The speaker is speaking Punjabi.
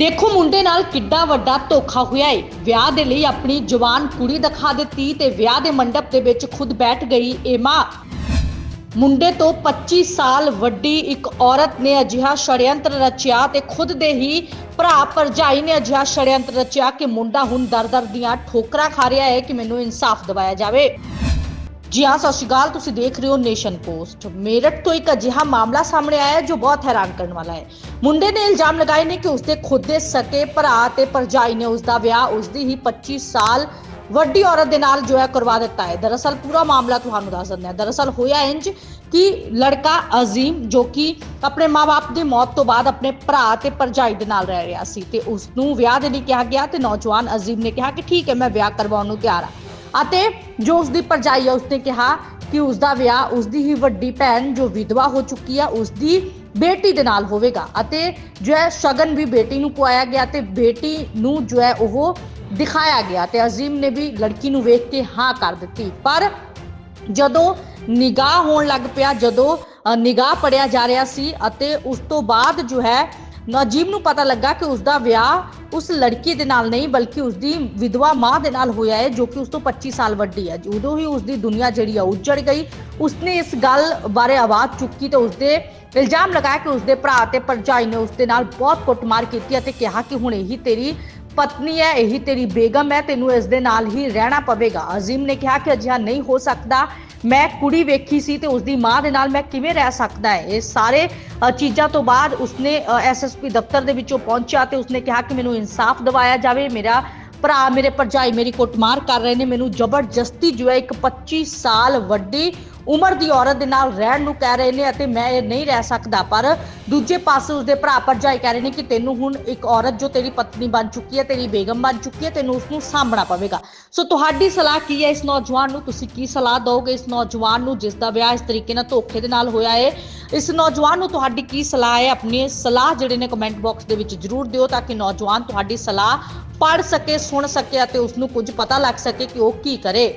ਦੇਖੋ ਮੁੰਡੇ ਨਾਲ ਕਿੱਡਾ ਵੱਡਾ ਧੋਖਾ ਹੋਇਆ ਏ। ਵਿਆਹ ਦੇ ਲਈ ਆਪਣੀ ਜਵਾਨ ਕੁੜੀ ਦਿਖਾ ਦਿੱਤੀ ਤੇ ਵਿਆਹ ਦੇ ਮੰਡਪ ਦੇ ਵਿੱਚ ਖੁਦ ਬੈਠ ਗਈ ਇਹ ਮਾਂ। ਮੁੰਡੇ ਤੋਂ 25 ਸਾਲ ਵੱਡੀ ਇੱਕ ਔਰਤ ਨੇ ਅਜਿਹਾ ਛੜਯੰਤਰ ਰਚਿਆ ਤੇ ਖੁਦ ਦੇ ਹੀ ਭਰਾ ਭਰਜਾਈ ਨੇ ਅਜਿਹਾ ਛੜਯੰਤਰ ਰਚਿਆ ਕਿ ਮੁੰਡਾ ਹੁਣ ਦਰ-ਦਰ ਦੀਆਂ ਠੋਕਰਾਂ ਖਾ ਰਿਹਾ ਹੈ ਕਿ ਮੈਨੂੰ ਇਨਸਾਫ ਦਿਵਾਇਆ ਜਾਵੇ। ਜੀ ਹਾਂ, ਸਤਿ ਸ਼੍ਰੀ ਅਕਾਲ। ਤੁਸੀਂ ਦੇਖ ਰਹੇ ਹੋ ਨੇਸ਼ਨ ਪੋਸਟ। ਮੇਰਠ ਤੋਂ ਇੱਕ ਅਜਿਹਾ ਮਾਮਲਾ ਸਾਹਮਣੇ ਆਇਆ ਜੋ ਬਹੁਤ ਹੈਰਾਨ ਕਰਨ ਵਾਲਾ ਹੈ। ਮੁੰਡੇ ਨੇ ਇਲਜ਼ਾਮ ਲਗਾਏ ਨੇ ਕਿ ਉਸਦੇ ਖੁਦ ਦੇ ਸਕੇ ਭਰਾ ਤੇ ਭਰਜਾਈ ਨੇ ਉਸਦਾ ਵਿਆਹ ਉਸਦੀ ਹੀ 25 ਸਾਲ ਵੱਡੀ ਔਰਤ ਦੇ ਨਾਲ ਜੋ ਹੈ ਕਰਵਾ ਦਿੱਤਾ ਹੈ। ਦਰਅਸਲ ਪੂਰਾ ਮਾਮਲਾ ਤੁਹਾਨੂੰ ਦੱਸ ਦਿੰਦੇ ਹਾਂ। ਦਰਅਸਲ ਹੋਇਆ ਇੰਜ ਕਿ ਲੜਕਾ ਅਜ਼ੀਮ, ਜੋ ਕਿ ਆਪਣੇ ਮਾਪੇ ਦੀ ਮੌਤ ਤੋਂ ਬਾਅਦ ਆਪਣੇ ਭਰਾ ਤੇ ਭਰਜਾਈ ਦੇ ਨਾਲ ਰਹਿ ਰਿਹਾ ਸੀ ਤੇ ਉਸ ਨੂੰ ਵਿਆਹ ਦੇ ਲਈ ਕਿਹਾ ਗਿਆ ਤੇ ਨੌਜਵਾਨ ਅਜ਼ੀਮ ਨੇ ਕਿਹਾ ਕਿ ਠੀਕ ਹੈ, ਮੈਂ ਵਿਆਹ ਕਰਵਾਉਣ ਨੂੰ ਤਿਆਰ ਹਾਂ। ਅਤੇ ਜੋ ਉਸਦੀ ਭਰਜਾਈ ਹੈ ਉਸਨੇ ਕਿਹਾ ਕਿ ਉਸਦਾ ਵਿਆਹ ਉਸਦੀ ਹੀ ਵੱਡੀ ਭੈਣ, ਜੋ ਵਿਧਵਾ ਹੋ ਚੁੱਕੀ ਹੈ ਉਸਦੀ ਬੇਟੀ ਦੇ ਨਾਲ ਹੋਵੇਗਾ। ਅਤੇ ਜੋ ਹੈ, ਸ਼ਗਨ ਵੀ ਬੇਟੀ ਨੂੰ ਪਵਾਇਆ ਗਿਆ ਤੇ ਬੇਟੀ ਨੂੰ ਜੋ ਹੈ, ਉਹ ਦਿਖਾਇਆ ਗਿਆ ਤੇ ਅਜ਼ੀਮ ਨੇ ਵੀ ਲੜਕੀ ਨੂੰ ਵੇਖ ਕੇ ਹਾਂ ਕਰ ਦਿੱਤੀ। ਪਰ ਜਦੋਂ ਨਿਗਾਹ ਹੋਣ ਲੱਗ ਪਿਆ, ਜਦੋਂ ਨਿਗਾਹ ਪੜਿਆ ਜਾ ਰਿਹਾ ਸੀ ਅਤੇ ਉਸ ਤੋਂ ਬਾਅਦ ਜੋ ਹੈ ਨਜੀਬ ਨੂੰ ਪਤਾ ਲੱਗਾ ਕਿ ਉਸ ਦਾ ਵਿਆਹ ਉਸ ਲੜਕੀ ਦੇ ਨਾਲ ਨਹੀਂ, ਬਲਕਿ ਉਸ ਦੀ ਵਿਧਵਾ ਮਾਂ ਦੇ ਨਾਲ ਹੋਇਆ ਹੈ, ਜੋ ਕਿ ਉਸ ਤੋਂ 25 ਸਾਲ ਵੱਡੀ ਹੈ। ਉਦੋਂ ਹੀ ਉਸ ਦੀ ਦੁਨੀਆ ਜਿਹੜੀ ਆ, ਉੱਜੜ ਗਈ। ਉਸਨੇ ਇਸ ਗੱਲ ਬਾਰੇ ਆਵਾਜ਼ ਚੁੱਕੀ ਤੇ ਉਸਦੇ ਇਲਜ਼ਾਮ ਲਗਾਇਆ ਕਿ ਉਸਦੇ ਭਰਾ ਤੇ ਭਰਜਾਈ ਨੇ ਉਸਦੇ ਨਾਲ ਬਹੁਤ ਕੁੱਟਮਾਰ ਕੀਤੀ ਅਤੇ ਕਿਹਾ ਕਿ ਹੁਣ ਇਹੀ ਤੇਰੀ ਪਤਨੀ ਹੈ, ਇਹੀ ਤੇਰੀ ਬੇਗਮ ਹੈ, ਤੈਨੂੰ ਇਸ ਦੇ ਨਾਲ ਹੀ ਰਹਿਣਾ ਪਵੇਗਾ। ਅਜ਼ੀਮ ਨੇ ਕਿਹਾ ਕਿ ਅਜਿਹਾ ਨਹੀਂ ਹੋ ਸਕਦਾ ਮੈਂ ਕੁੜੀ ਵੇਖੀ ਸੀ ਤੇ ਉਸ ਦੀ ਮਾਂ ਦੇ ਨਾਲ ਮੈਂ ਕਿਵੇਂ ਰਹਿ ਸਕਦਾ ਹੈ? ਇਹ ਸਾਰੇ ਚੀਜ਼ਾਂ ਤੋਂ ਬਾਅਦ ਉਸਨੇ ਐਸਐਸਪੀ ਦਫ਼ਤਰ ਦੇ ਵਿੱਚੋਂ ਪਹੁੰਚਿਆ ਤੇ ਉਸਨੇ ਕਿਹਾ ਕਿ ਮੈਨੂੰ ਇਨਸਾਫ ਦਿਵਾਇਆ ਜਾਵੇ, ਮੇਰਾ ਭਰਾ ਮੇਰੇ ਭਰਜਾਈ ਮੇਰੀ ਕੁੱਟਮਾਰ ਕਰ ਰਹੇ ਨੇ, ਮੈਨੂੰ ਜ਼ਬਰਦਸਤੀ ਜੋ ਹੈ ਇੱਕ 25 ਸਾਲ ਵੱਡੀ ਉਮਰ ਦੀ ਔਰਤ ਦੇ ਨਾਲ ਰਹਿਣ ਨੂੰ ਕਹਿ ਰਹੇ ਨੇ ਅਤੇ ਮੈਂ ਇਹ ਨਹੀਂ ਰਹਿ ਸਕਦਾ, ਪਰ ਦੂਜੇ ਪਾਸੇ ਉਸਦੇ ਭਰਾ ਭਰਜਾਈ ਕਹਿ ਰਹੇ ਨੇ ਕਿ ਤੈਨੂੰ ਹੁਣ ਇੱਕ ਔਰਤ ਜੋ ਤੇਰੀ ਪਤਨੀ ਬਣ ਚੁੱਕੀ ਹੈ, ਤੇਰੀ ਬੇਗਮ ਬਣ ਚੁੱਕੀ ਹੈ, ਤੈਨੂੰ ਉਸ ਨੂੰ ਸਾਂਭਣਾ ਪਵੇਗਾ। ਸੋ ਤੁਹਾਡੀ ਸਲਾਹ ਕੀ ਹੈ ਇਸ ਨੌਜਵਾਨ ਨੂੰ? ਤੁਸੀਂ ਕੀ ਸਲਾਹ ਦਿਓਗੇ ਇਸ ਨੌਜਵਾਨ ਨੂੰ ਜਿਸ ਦਾ ਵਿਆਹ ਇਸ ਤਰੀਕੇ ਨਾਲ ਧੋਖੇ ਦੇ ਨਾਲ ਹੋਇਆ ਹੈ? ਇਸ ਨੌਜਵਾਨ ਨੂੰ ਤੁਹਾਡੀ ਕੀ ਸਲਾਹ ਹੈ? ਆਪਣੀ ਸਲਾਹ ਜਿਹੜੇ ਨੇ ਕਮੈਂਟ ਬਾਕਸ ਦੇ ਵਿੱਚ ਜਰੂਰ ਦਿਓ ਤਾਂ ਕਿ ਨੌਜਵਾਨ ਤੁਹਾਡੀ ਸਲਾਹ ਪੜ੍ਹ ਸਕੇ, ਸੁਣ ਸਕੇ ਅਤੇ ਉਸ ਨੂੰ ਕੁਝ ਪਤਾ ਲੱਗ ਸਕੇ ਕਿ ਉਹ ਕੀ ਕਰੇ।